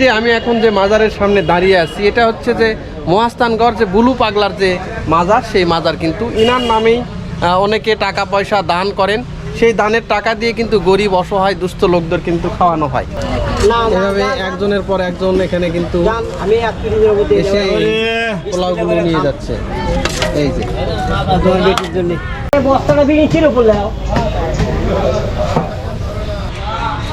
যে আমি এখন যে মাজারের সামনে দাঁড়িয়ে আছি এটা হচ্ছে যে মহাস্থানগড় যে বুলু পাগলার যে মাজার সেই মাজার। কিন্তু ইনার নামেই অনেকে টাকা পয়সা দান করেন। সেই দানের টাকা দিয়ে কিন্তু গরিব অসহায় দুস্থ লোকদের কিন্তু খাওয়ানো হয়। এভাবে একজনের পর একজন এখানে কিন্তু এসে পোলাওগুলো নিয়ে যাচ্ছে। এই যে।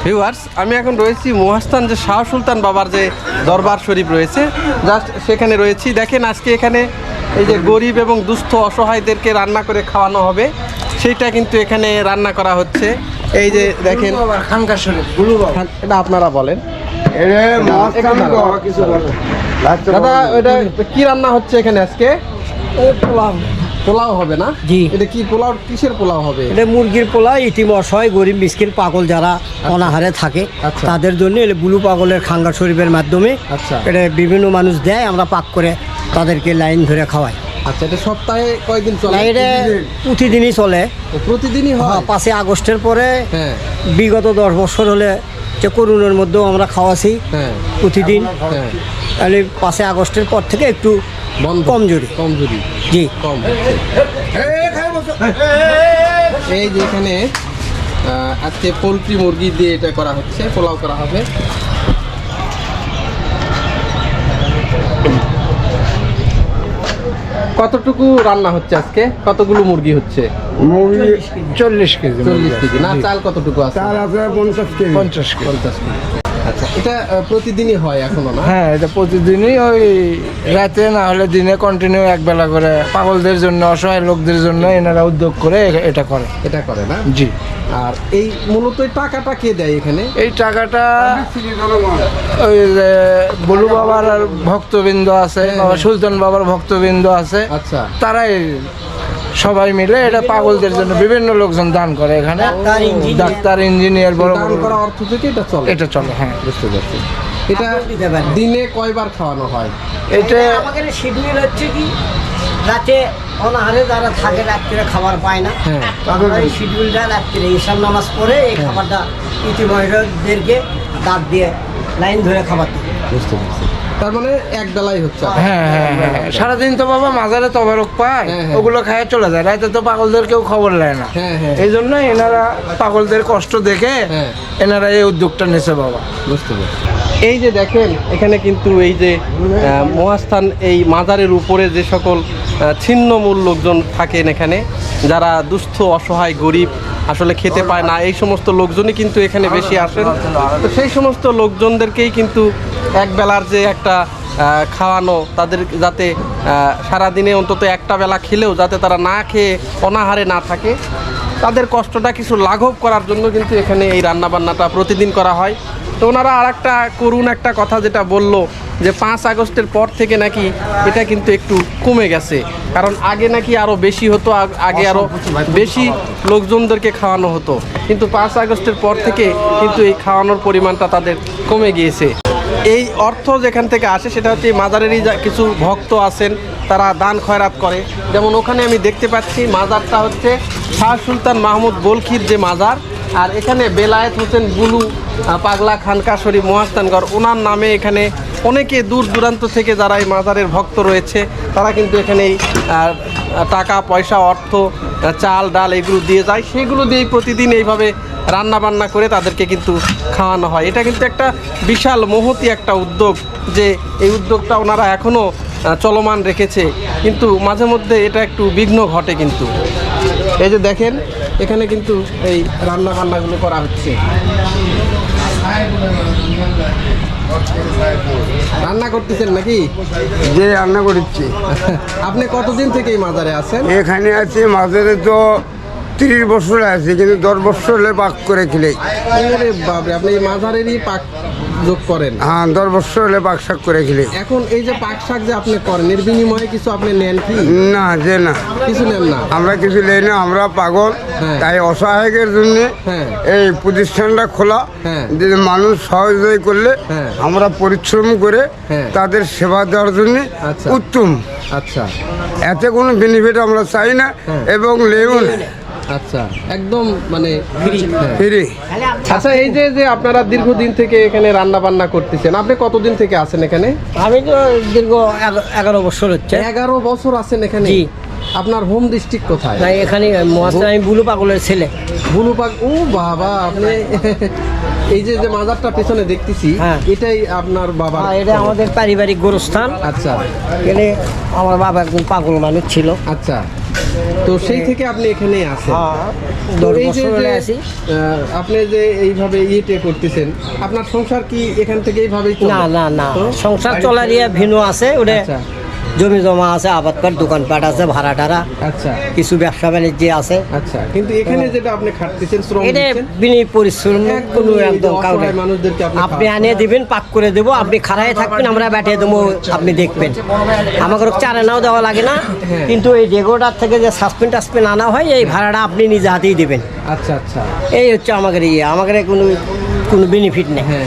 ভিউয়ার্স আমি এখন রয়েছি মহাস্থান যে শাহ সুলতান বাবার যে দরবার শরীফ রয়েছে। জাস্ট সেখানে রয়েছি। দেখেন আজকে এখানে এই যে গরিব এবং দুস্থ অসহায়দেরকে রান্না করে খাওয়ানো হবে সেইটা কিন্তু এখানে রান্না করা হচ্ছে। এই যে দেখেন এটা আপনারা বলেন। দাদা এটা কি রান্না হচ্ছে এখানে আজকে? পোলাও। পোলাও হবে না? জি। এটা কি পোলাও কিসের পোলাও হবে? এটা মুরগির পোলা ইটিম অসহায় গরিব মিসকিন পাগল যারা অনাহারে থাকে আচ্ছা। তাদের জন্য এটা বুলু পাগলের খাঙ্গা শরীফের মাধ্যমে আচ্ছা। এটা বিভিন্ন মানুষ দেয় আমরা পাক করে তাদেরকে লাইন ধরে খাওয়াই আচ্ছা এটা সপ্তাহে কয়দিন চলে? এটা প্রতিদিনই চলে। প্রতিদিনই হয়? হ্যাঁ, পাঁচই আগস্টের পরে হ্যাঁ। বিগত দশ বছর হলে যে করুণের মধ্যেও আমরা খাওয়াছি হ্যাঁ। প্রতিদিন। তাহলে পাঁচই আগস্টের পর থেকে একটু কমজোরি। কমজোরি। জি। কম। এই যে এখানে আজকে পোলট্রি মুরগি দিয়ে এটা করা হচ্ছে পোলাও করা হবে। কতটুকু রান্না হচ্ছে আজকে? কতগুলো মুরগি হচ্ছে? মুরগি চল্লিশ কেজি। চল্লিশ কেজি। না চাল কতটুকু আছে? চাল আছে পঞ্চাশ কেজি। পঞ্চাশ কেজি। পঞ্চাশ কেজি। আচ্ছা এটা প্রতিদিনই হয় এখনও না? হ্যাঁ এটা প্রতিদিনই ওই রাতে না হলে দিনে কন্টিনিউ একবেলা করে পাগলদের জন্য অসহায় লোকদের জন্য এনারা উদ্যোগ করে এটা করে। এটা করে না? জি। আর এই মূলত টাকাটা কে দেয় এখানে? এই টাকাটা ওই যে বলু বাবার ভক্তবৃন্দ আছে বাবা সুলতান বাবার ভক্তবৃন্দ আছে আচ্ছা। তারাই সবাই মিলে এটা পাগলদের জন্য বিভিন্ন লোকজন দান করে এখানে। Doctor, engineer. ডাক্তার ইঞ্জিনিয়ার বড় দান বড় করা অর্থ থেকে এটা চলে। এটা চলে হ্যাঁ। বুঝতে পারছি। এটা দিনে কয়বার খাওয়ানো হয়? এটা আমাদের শিডিউল হচ্ছে কি রাতে অনাহারে যারা থাকে রাত্রে খাবার পায় না হ্যাঁ। আমরা এই শিডিউলটা রাত্রে ঈশান নামাজ পড়ে এই খাবারটা ইতিমহিলাদেরকে দাঁত দিয়ে লাইন ধরে খাবার দিই বুঝতে পারছি। তার মানে এক বেলাই হচ্ছে হ্যাঁ হ্যাঁ হ্যাঁ সারাদিন তো বাবা মাজারে তবারক পায় হ্যাঁ, হ্যাঁ। ওগুলো খায় চলে যায় রাতে তো পাগলদের কেউ খবর নেয় না হ্যাঁ। এই জন্য এনারা পাগলদের কষ্ট দেখে। এনারা এই উদ্যোগটা নিছে বাবা বুঝতে পারছি এই যে দেখেন এখানে কিন্তু এই যে মহাস্থান এই মাজারের উপরে যে সকল ছিন্নমূল লোকজন থাকেন এখানে যারা দুস্থ অসহায় গরিব আসলে খেতে পায় না। এই সমস্ত লোকজনই কিন্তু এখানে বেশি আসেন। তো সেই সমস্ত লোকজনদেরকেই কিন্তু এক বেলার যে একটা খাওয়ানো, তাদের যাতে সারাদিনে অন্তত একটা বেলা খেলেও যাতে তারা না খেয়ে অনাহারে না থাকে। তাদের কষ্টটা কিছু লাঘব করার জন্য কিন্তু এখানে এই রান্নাবান্নাটা প্রতিদিন করা হয়। তো ওনারা আর একটা করুণ একটা কথা যেটা বলল যে পাঁচ আগস্টের পর থেকে নাকি এটা কিন্তু একটু কমে গেছে। কারণ আগে নাকি আরও বেশি হতো আগে আরও বেশি লোকজনদেরকে খাওয়ানো হতো। কিন্তু পাঁচ আগস্টের পর থেকে কিন্তু এই খাওয়ানোর পরিমাণটা তাদের কমে গিয়েছে। এই অর্থ যেখান থেকে আসে সেটা হচ্ছে মাজারেরই কিছু ভক্ত আছেন, তারা দান খয়রাত করে। যেমন ওখানে আমি দেখতে পাচ্ছি মাজারটা হচ্ছে শাহ সুলতান মাহমুদ বলখির যে মাজার আর এখানে বেলায়েত হোসেন বুলু পাগলা খানকা শরীফ মহাস্তানগড়, ওনার নামে এখানে অনেকে দূর দূরান্ত থেকে যারা এই মাজারের ভক্ত রয়েছে, তারা কিন্তু এখানে টাকা, পয়সা, অর্থ, চাল, ডাল এগুলো দিয়ে যায়। সেগুলো দিয়েই প্রতিদিন এইভাবে রান্না বান্না করে তাদেরকে কিন্তু খাওয়ানো হয়। এটা কিন্তু একটা বিশাল মহতি একটা উদ্যোগ যে এই উদ্যোগটা ওনারা এখনও চলমান রেখেছে। কিন্তু মাঝে মধ্যে এটা একটু বিঘ্ন ঘটে কিন্তু। এই যে দেখেন এখানে কিন্তু এই রান্না বান্নাগুলো করা হচ্ছে। রান্না করতেছেন নাকি? যে রান্না করছি। আপনি কতদিন থেকে এই মাজারে আছেন? এখানে আছি মাজারে তো তিরিশ বছর আছে কিন্তু দশ বছর হলে পাক করে খেলে বাপরে আপনি মাজারেরই পাক যোগ করেন হ্যাঁ দশ বছর হলে পাক শাক করে খেলে এখন এই যে পাক শাক যে আপনি করেন এর বিনিময়ে কিছু আপনি নেন কি না যে না কিছু নেন না আমরা কিছু নেই না আমরা পাগল হ্যাঁ। তাই অসহায়কের জন্য হ্যাঁ। এই প্রতিষ্ঠানটা খোলা হ্যাঁ। যে মানুষ সহযোগী করলে। আমরা পরিশ্রম করে। তাদের সেবা দেওয়ার জন্য আচ্ছা। উত্তম আচ্ছা এতে কোনো বেনিফিট আমরা চাই না। এবং লেও না আচ্ছা একদম মানে ফ্রি হ্যাঁ। আপ- আচ্ছা এই যে যে আপনারা দীর্ঘদিন থেকে এখানে রান্না বান্না করতেছেন আপনি কতদিন থেকে আছেন এখানে? আমি তো দীর্ঘ এগারো বছর হচ্ছে। এগারো বছর আছেন এখানে। আপনার হোম ডিস্ট্রিক্ট কোথায়? তাই এখানে আমি বুলু পাগলের ছেলে। বুলু পাক ও বাবা আপনি এই যে যে মাজারটা পেছনে দেখতেছি হ্যাঁ। এটাই আপনার বাবা এটা আমাদের পারিবারিক গোরস্থান। আচ্ছা। এখানে আমার বাবা একজন পাগল মানুষ ছিল। আচ্ছা। তো সেই থেকে আপনি এখানে আসেন তো দশ এই যে আপনি যে এইভাবে ইয়েটে করতেছেন আপনার সংসার কি এখান থেকে এইভাবেই না না না সংসার চলার ইয়ে ভিন্ন আছে ওটা আচ্ছা। জমি জমা আছে আবাদপাট দোকানপাট আছে ভাড়া টাড়া। আচ্ছা। কিছু ব্যবসা বাণিজ্য আছে। আচ্ছা কিন্তু এখানে যেটা আপনি খাটতেছেন শ্রম এটা বিনি পরিশ্রম কোনো একদম মানুষদেরকে আপনি। আনিয়ে দিবেন পাক করে দেবো আপনি খাড়ায় থাকবেন আমরা ব্যাটিয়ে দেবো আপনি দেখবেন। আমাকে চারানাও দেওয়া লাগে না হ্যাঁ। কিন্তু এই ডেগোটার থেকে যে সাসপেন্ড টাসপেন্ড আনা হয় এই ভাড়াটা আপনি নিজে হাতেই দেবেন। আচ্ছা আচ্ছা। এই হচ্ছে আমাদের ইয়ে আমাদের কোনো কোনো বেনিফিট নেই। হ্যাঁ।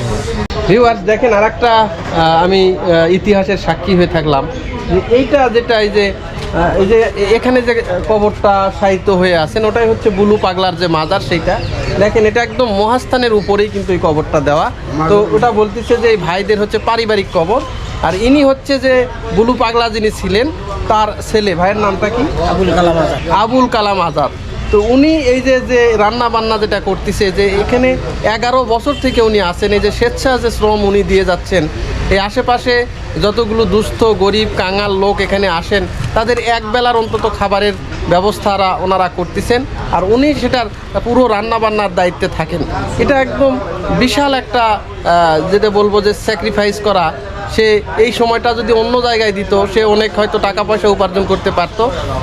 ভিউয়ার্স দেখেন আর একটা আমি ইতিহাসের সাক্ষী হয়ে থাকলাম। এইটা যেটা এই যে এই যে এখানে যে কবরটা সাহিত্য হয়ে আছেন ওটাই হচ্ছে বুলু পাগলার যে মাজার সেইটা। দেখেন এটা একদম মহাস্থানের উপরেই কিন্তু এই কবরটা দেওয়া। তো ওটা বলতেছে যে এই ভাইদের হচ্ছে পারিবারিক কবর। আর ইনি হচ্ছে যে বুলু পাগলা যিনি ছিলেন তার ছেলে ভাইয়ের নামটা কি? আবুল কালাম আজাদ। আবুল কালাম আজাদ। তো উনি এই যে যে রান্না বান্না যেটা করতেছে, যে এখানে এগারো বছর থেকে উনি আসেন এই যে স্বেচ্ছা যে শ্রম উনি দিয়ে যাচ্ছেন, এই আশেপাশে যতগুলো দুস্থ, গরিব, কাঙাল লোক এখানে আসেন, তাদের এক বেলার অন্তত খাবারের ব্যবস্থারা ওনারা করতেছেন, আর উনি সেটার পুরো রান্না বান্নার দায়িত্বে থাকেন। এটা একদম বিশাল একটা যেটা বলব যে স্যাক্রিফাইস করা সে এই সময়টা যদি অন্য জায়গায় দিত, সে অনেক হয়তো টাকা পয়সা উপার্জন করতে পারত।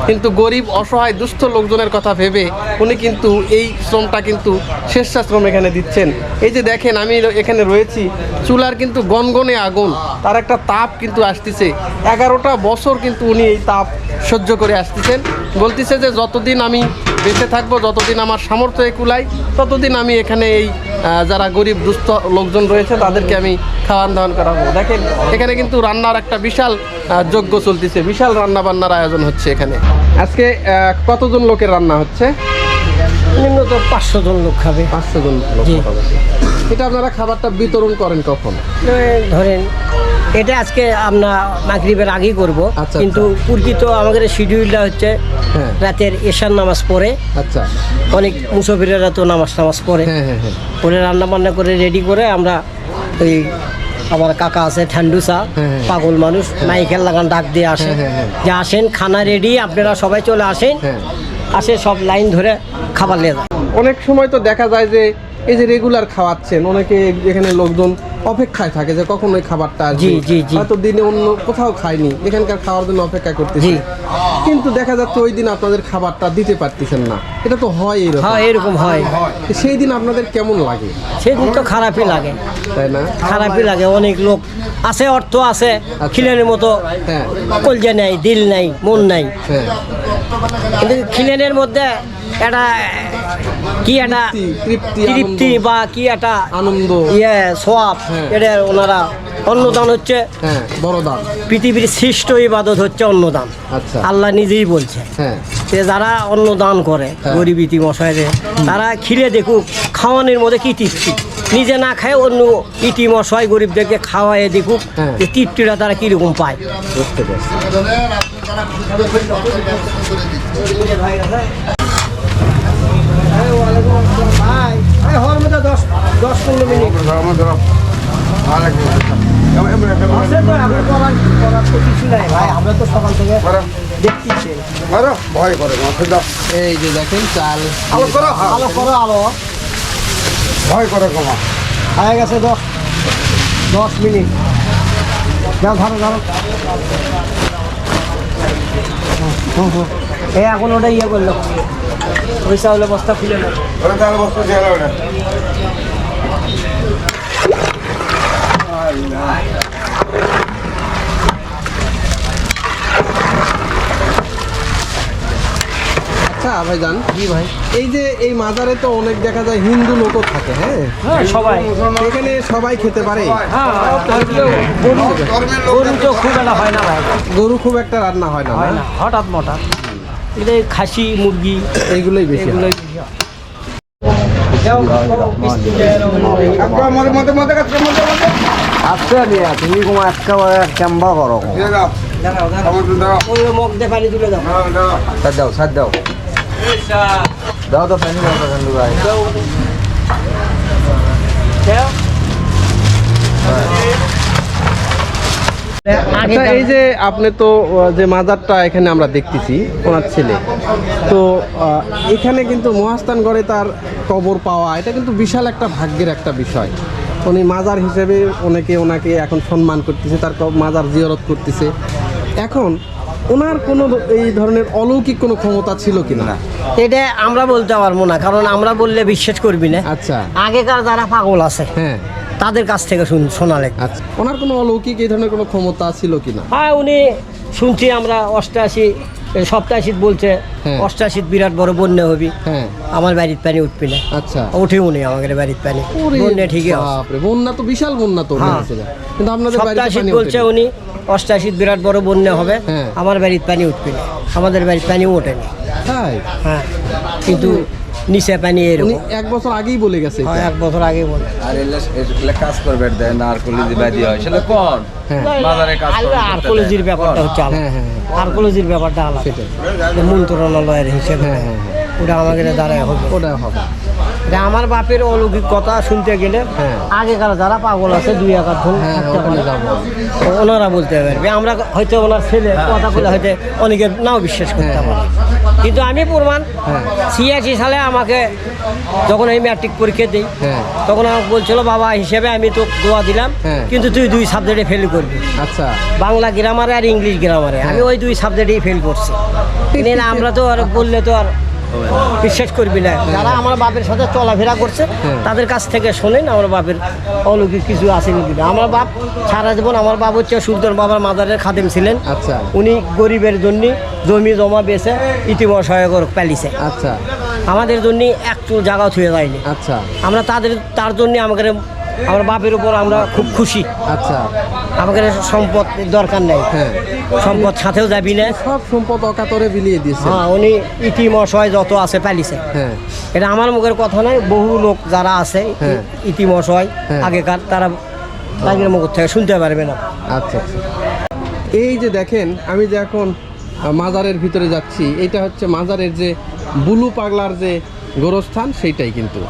কিন্তু গরিব, অসহায়, দুস্থ লোকজনের কথা ভেবে উনি কিন্তু এই শ্রমটা কিন্তু স্বেচ্ছাশ্রম এখানে দিচ্ছেন। এই যে দেখেন, আমি এখানে রয়েছি, চুলার কিন্তু গনগনে আগুন, তার একটা তাপ কিন্তু আসতেছে। এগারোটা বছর কিন্তু উনি এই তাপ সহ্য করে আসতেছেন। বলতেছে যে যতদিন আমি বেঁচে থাকব যতদিন আমার সামর্থ্য কুলাই ততদিন আমি এখানে এই যারা গরিব দুস্থ লোকজন রয়েছে তাদেরকে আমি খাওয়ান দাওয়ান করাবো। দেখেন এখানে কিন্তু রান্নার একটা বিশাল যজ্ঞ চলতেছে বিশাল রান্না বান্নার আয়োজন হচ্ছে এখানে। আজকে কতজন লোকের রান্না হচ্ছে? নিম্নত পাঁচশো জন লোক খাবে। পাঁচশো জন লোক। এটা আপনারা খাবারটা বিতরণ করেন কখন? ধরেন এটা আজকে আমরা মাগরিবের আগেই করব। আচ্ছা, কিন্তু প্রকৃত আমাদের শিডিউলটা হচ্ছে হ্যাঁ। রাতের এশার নামাজ পড়ে। আচ্ছা। অনেক মুসফিরেরা তো নামাজ নামাজ পড়ে। হ্যাঁ হ্যাঁ হ্যাঁ। পরে রান্না বান্না করে রেডি করে আমরা ওই আমার কাকা আছে ঠান্ডুসা। পাগল মানুষ মাইকেল লাগান ডাক দিয়ে আসে যে আসেন খানা রেডি আপনারা সবাই চলে আসেন। আসে সব লাইন ধরে খাবার নিয়ে যায় অনেক সময় তো দেখা যায় যে এই যে রেগুলার খাওয়াচ্ছেন অনেকে এখানে লোকজন অপেক্ষায় থাকে যে কখন ওই খাবারটা আসবে। হয়তো দিনে অন্য কোথাও খায়নি। এখানকার খাওয়ার জন্য অপেক্ষা করতেছি। কিন্তু দেখা যাচ্ছে ওই দিন আপনাদের খাবারটা দিতে পারতেছেন না। এটা তো হয় এরকম। হ্যাঁ এরকম হয়। সেই দিন আপনাদের কেমন লাগে? সেই দিন তো খারাপই লাগে। তাই না? খারাপই লাগে। অনেক লোক আছে অর্থ আছে আচ্ছা। খিলেনের মতো হ্যাঁ। কলজা নাই দিল নাই মন নাই। হ্যাঁ। কিন্তু খিলেনের মধ্যে একটা কি একটা তৃপ্তি। বা কি একটা আনন্দ। ইয়ে সোয়াব হ্যাঁ। এটা ওনারা অন্নদান হচ্ছে। হ্যাঁ বড় দাম পৃথিবীর শ্রেষ্ঠ ইবাদত হচ্ছে অন্নদান। আচ্ছা। আল্লাহ নিজেই বলছে। হ্যাঁ। যে যারা অন্নদান করে। গরিব ইতি মশাইরে তারা খিরে দেখুক খাওয়ানোর মধ্যে কি তৃপ্তি? নিজে না খায় অন্য মশাই গরিবদেরকে খাওয়াই দেখুক। যে তৃপ্তিটা তারা কীরকম পায়। বুঝতে পারছি। দশ দশ পনেরো মিনিট তো এখন করার করার তো কিছু নাই ভাই আমরা তো সকাল থেকে দেখতেছি ভয় করে এই যে দেখেন চাল আলো করো আলো করো আলো ভয় করে কমা হয়ে গেছে দশ দশ মিনিট যাও ধরো ধরো। এই এখন ওটা ইয়ে করল ওই চাউলে বস্তা খুলে না ওরা তাহলে বস্তু দিয়ে ওটা আচ্ছা ভাইজান জি ভাই। এই যে এই মাজারে তো অনেক দেখা যায় হিন্দু লোকও থাকে হ্যাঁ? হ্যাঁ সবাই। এখানে সবাই খেতে পারে। হ্যাঁ গরু তো খুব একটা হয় না ভাই। গরু খুব একটা রান্না হয় না হঠাৎ মঠাৎ। এটা খাসি মুরগি এইগুলোই বেশি। এগুলোই আচ্ছা দিয়া তুমি কোনো একেবারে ক্যাম্বা করো দাঁড়াও, দাঁড়াও। ওই মগ দিয়ে পানি তুলে দাও সার দাও দাও দাও তো পানি দাও তো ভাই দাও। আচ্ছা এই যে আপনি তো যে মাজারটা এখানে আমরা দেখতেছি ওনার ছেলে। তো এখানে কিন্তু মহাস্থানগড়ে তার কবর পাওয়া এটা কিন্তু বিশাল একটা ভাগ্যের একটা বিষয়। উনি মাজার হিসেবে অনেকে ওনাকে এখন সম্মান করতেছে তার মাজার জিয়ারত করতেছে। এখন ওনার কোনো এই ধরনের অলৌকিক কোনো ক্ষমতা ছিল কিনা? এটা আমরা বলতে পারব না কারণ আমরা বললে বিশ্বাস করবি না। আচ্ছা। আগেকার যারা পাগল আছে হ্যাঁ। তাদের কাছ থেকে শুন শোনা লেখ। আচ্ছা ওনার কোনো অলৌকিক এই ধরনের কোনো ক্ষমতা ছিল কিনা? হ্যাঁ উনি শুনছি আমরা অষ্টাশি সপ্তাশীত বলছে হ্যাঁ। অষ্টাশীত বিরাট বড় বন্যা হবি। হ্যাঁ। আমার বাড়ির পানি উঠবি না। আচ্ছা। উঠে উনি আমাদের বাড়ির পানি। বন্যা ঠিকই বন্যা তো বিশাল বন্যা তো হ্যাঁ। কিন্তু আপনাদের সপ্তাশীত বলছে। উনি অষ্টাশীত বিরাট বড় বন্যা হবে হ্যাঁ। আমার বাড়ির পানি উঠবি না। আমাদের বাড়ির পানিও ওঠেনি। হ্যাঁ। কিন্তু নিচে পানি উনি এক বছর আগেই বলে গেছে হ্যাঁ, এক বছর আগে বলে। আর এলে এলে কাজ করবে দেয় না আর কলি দিবা দিয়ে হয়। সেটা কোন? হ্যাঁ। বাজারে কাজ করবে আর্কোলজির ব্যাপারটা হচ্ছে আলাদা হ্যাঁ হ্যাঁ হ্যাঁ। আর্কোলজির ব্যাপারটা আলাদা সেটাই। যে মন্ত্রণালয়ের হিসেবে। হ্যাঁ, হ্যাঁ, হ্যাঁ। ওটা আমাদের দ্বারা হবে। ওটা হবে। আমার বাপের অলৌকিক কথা শুনতে গেলে হ্যাঁ। আগেকার যারা পাগল আছে দুই একার ধন হ্যাঁ, তো ওনারা বলতে পারবে আমরা হয়তো ওনার ছেলে কথা বলে হয়তো অনেকে নাও বিশ্বাস করতে হ্যাঁ, পারে। কিন্তু আমি প্রমাণ হ্যাঁ। ছিয়াশি সালে আমাকে যখন আমি ম্যাট্রিক পরীক্ষা দিই হ্যাঁ। তখন আমাকে বলছিল বাবা হিসেবে আমি তো দোয়া দিলাম হ্যাঁ। কিন্তু তুই দুই সাবজেক্টে ফেল করবি। আচ্ছা। বাংলা গ্রামারে আর ইংলিশ গ্রামারে আমি ওই দুই সাবজেক্টেই ফেল করছি। আমরা তো আর বললে তো আর বিশ্বাস করবি না। যারা আমার বাপের সাথে চলাফেরা করছে হ্যাঁ। তাদের কাছ থেকে শোনেন আমার বাপের অলৌকিক কিছু আছে নাকি না। আমার বাপ সারা জীবন আমার বাপ হচ্ছে সুলতান বাবার মাদারের খাদেম ছিলেন। আচ্ছা। উনি গরিবের জন্য জমি জমা বেছে বেচে ইতিমশায় পালিছে আচ্ছা। আমাদের জন্য একটু জায়গা থুয়ে যায়নি। আচ্ছা। আমরা তাদের তার জন্য আমাদের আমার বাপের উপর আমরা খুব খুশি। আচ্ছা। আমাদের সম্পদ দরকার নেই। হ্যাঁ। সম্পদ সাথেও যাবি না। সব সম্পদ অকাতরে বিলিয়ে দিয়েছে। হ্যাঁ উনি ইতিমশয় যত আছে পালিছে। হ্যাঁ। এটা আমার মুখের কথা নয় বহু লোক যারা আছে হ্যাঁ। ইতিমশয় হ্যাঁ। আগেকার তারা তাদের মুখ থেকে শুনতে পারবে না। আচ্ছা আচ্ছা। এই যে দেখেন আমি যে এখন মাজারের ভিতরে যাচ্ছি এটা হচ্ছে মাজারের যে বুলু পাগলার যে গোরস্থান সেইটাই কিন্তু।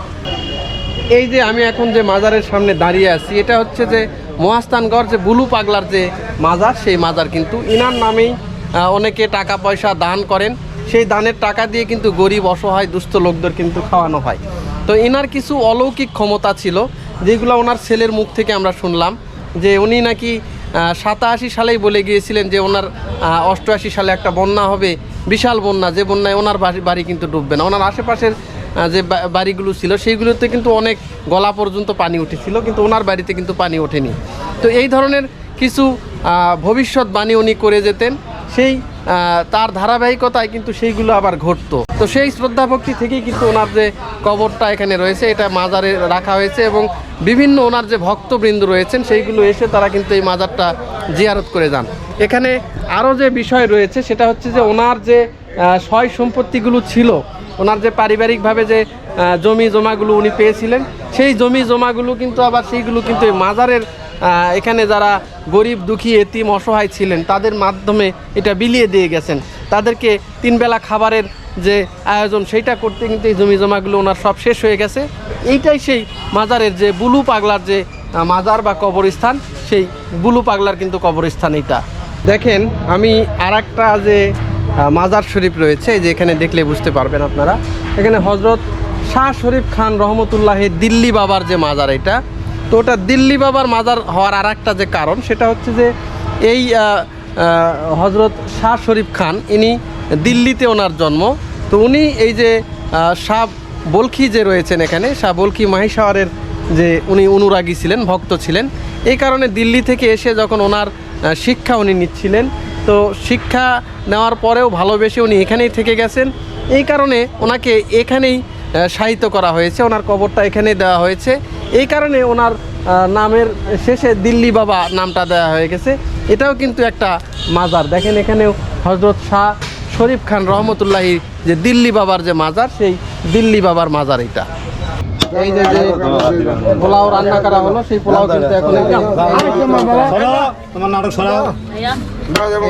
এই যে আমি এখন যে মাজারের সামনে দাঁড়িয়ে আছি, এটা হচ্ছে যে মহাস্থানগড়, যে বুলু পাগলার যে মাজার, সেই মাজার কিন্তু ইনার নামেই অনেকে টাকা পয়সা দান করেন। সেই দানের টাকা দিয়ে কিন্তু গরিব, অসহায়, দুস্থ লোকদের কিন্তু খাওয়ানো হয়। তো ইনার কিছু অলৌকিক ক্ষমতা ছিল, যেগুলো ওনার ছেলের মুখ থেকে আমরা শুনলাম, যে উনি নাকি সাতাশি সালেই বলে গিয়েছিলেন যে ওনার অষ্টআশি সালে একটা বন্যা হবে, বিশাল বন্যা, যে বন্যায় ওনার বাড়ি কিন্তু ডুববে না। ওনার আশেপাশের যে বাড়িগুলো ছিল, সেইগুলোতে কিন্তু অনেক গলা পর্যন্ত পানি উঠেছিল, কিন্তু ওনার বাড়িতে কিন্তু পানি ওঠেনি। তো এই ধরনের কিছু ভবিষ্যৎবাণী উনি করে যেতেন। সেই তার ধারাবাহিকতায় কিন্তু সেইগুলো আবার ঘটতো। তো সেই শ্রদ্ধা ভক্তি থেকেই কিন্তু ওনার যে কবরটা এখানে রয়েছে, এটা মাজারে রাখা হয়েছে এবং বিভিন্ন ওনার যে ভক্তবৃন্দ রয়েছেন, সেইগুলো এসে তারা কিন্তু এই মাজারটা জিয়ারত করে যান। এখানে আরও যে বিষয় রয়েছে, সেটা হচ্ছে যে ওনার যে সয় সম্পত্তিগুলো ছিল ওনার যে পারিবারিকভাবে যে জমি জমাগুলো উনি পেয়েছিলেন, সেই জমি জমাগুলো কিন্তু আবার সেইগুলো কিন্তু মাজারের এখানে যারা গরিব, দুঃখী, এতিম, অসহায় ছিলেন, তাদের মাধ্যমে এটা বিলিয়ে দিয়ে গেছেন। তাদেরকে তিনবেলা খাবারের যে আয়োজন, সেইটা করতে কিন্তু এই জমি জমাগুলো ওনার সব শেষ হয়ে গেছে। এইটাই সেই মাজারের যে বুলু পাগলার যে মাজার বা কবরস্থান, সেই বুলু পাগলার কিন্তু কবরস্থান এইটা। দেখেন, আমি আর যে মাজার শরীফ রয়েছে যে এখানে দেখলে বুঝতে পারবেন আপনারা। এখানে হজরত শাহ শরীফ খান রহমতুল্লাহের দিল্লি বাবার যে মাজার এটা, তো ওটা দিল্লি বাবার মাজার হওয়ার আর একটা যে কারণ, সেটা হচ্ছে যে এই হজরত শাহ শরীফ খান, ইনি দিল্লিতে ওনার জন্ম। তো উনি এই যে শাহ বলখি যে রয়েছেন এখানে, শাহ বলখি মাহিসাওয়ারের যে উনি অনুরাগী ছিলেন, ভক্ত ছিলেন, এই কারণে দিল্লি থেকে এসে যখন ওনার শিক্ষা উনি নিচ্ছিলেন তো শিক্ষা নেওয়ার পরেও ভালোবেসে উনি এখানেই থেকে গেছেন। এই কারণে ওনাকে এখানেই শায়িত করা হয়েছে। ওনার কবরটা এখানে দেওয়া হয়েছে। এই কারণে ওনার নামের শেষে দিল্লি বাবা নামটা দেওয়া হয়ে গেছে। এটাও কিন্তু একটা মাজার। দেখেন এখানেও হজরত শাহ শরীফ খান রহমতুল্লাহি যে দিল্লি বাবার যে মাজার, সেই দিল্লি বাবার মাজার এটা। এই যে যে পোলাও রান্না করা হলো সেই পোলাও কিন্তু এখন এই তোমার নাটক সরা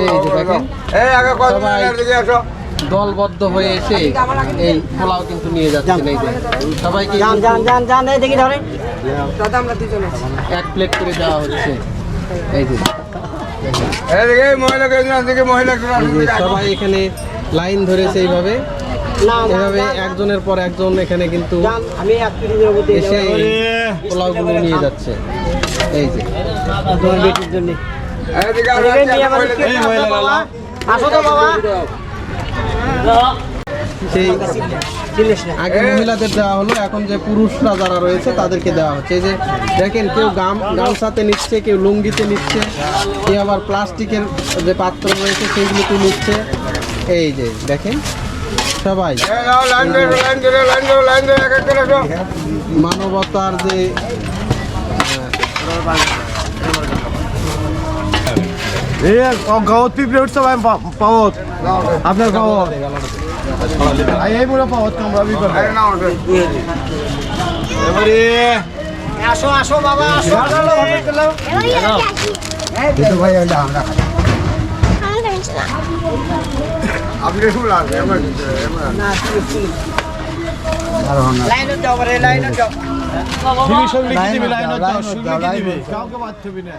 এই যে দেখেন এই আগে কত সবাই দলবদ্ধ হয়ে এসে এই পোলাও কিন্তু নিয়ে যাচ্ছেন এই যে। সবাইকে যান যান যান যান দেখি ধরে। এক প্লেট করে দেওয়া হচ্ছে। এই যে। সবাই এখানে লাইন ধরেছে এইভাবে। এভাবে একজনের পর একজন এখানে কিন্তু এসে পোলাওগুলো নিয়ে যাচ্ছে। এই যে। সেই আগে মহিলাদের দেওয়া হলো এখন যে পুরুষরা যারা রয়েছে তাদেরকে দেওয়া হচ্ছে। এই যে দেখেন কেউ গাম গামছাতে নিচ্ছে কেউ লুঙ্গিতে নিচ্ছে কেউ আবার প্লাস্টিকের যে পাত্র রয়েছে সেইগুলোতে নিচ্ছে। এই যে দেখেন। সবাই। লাইন লাইন ধরে লাইন ধরে লাইন ধরে এক এক করে আসো মানবতার যে গাঁৱত উঠছে ভাই পাৱত এই মোরা পাৱত আসো আসো বাবা আসো। ভাই আমরা লাইনে যাও লাইনে যাও। কাউকে বাদ থবি না।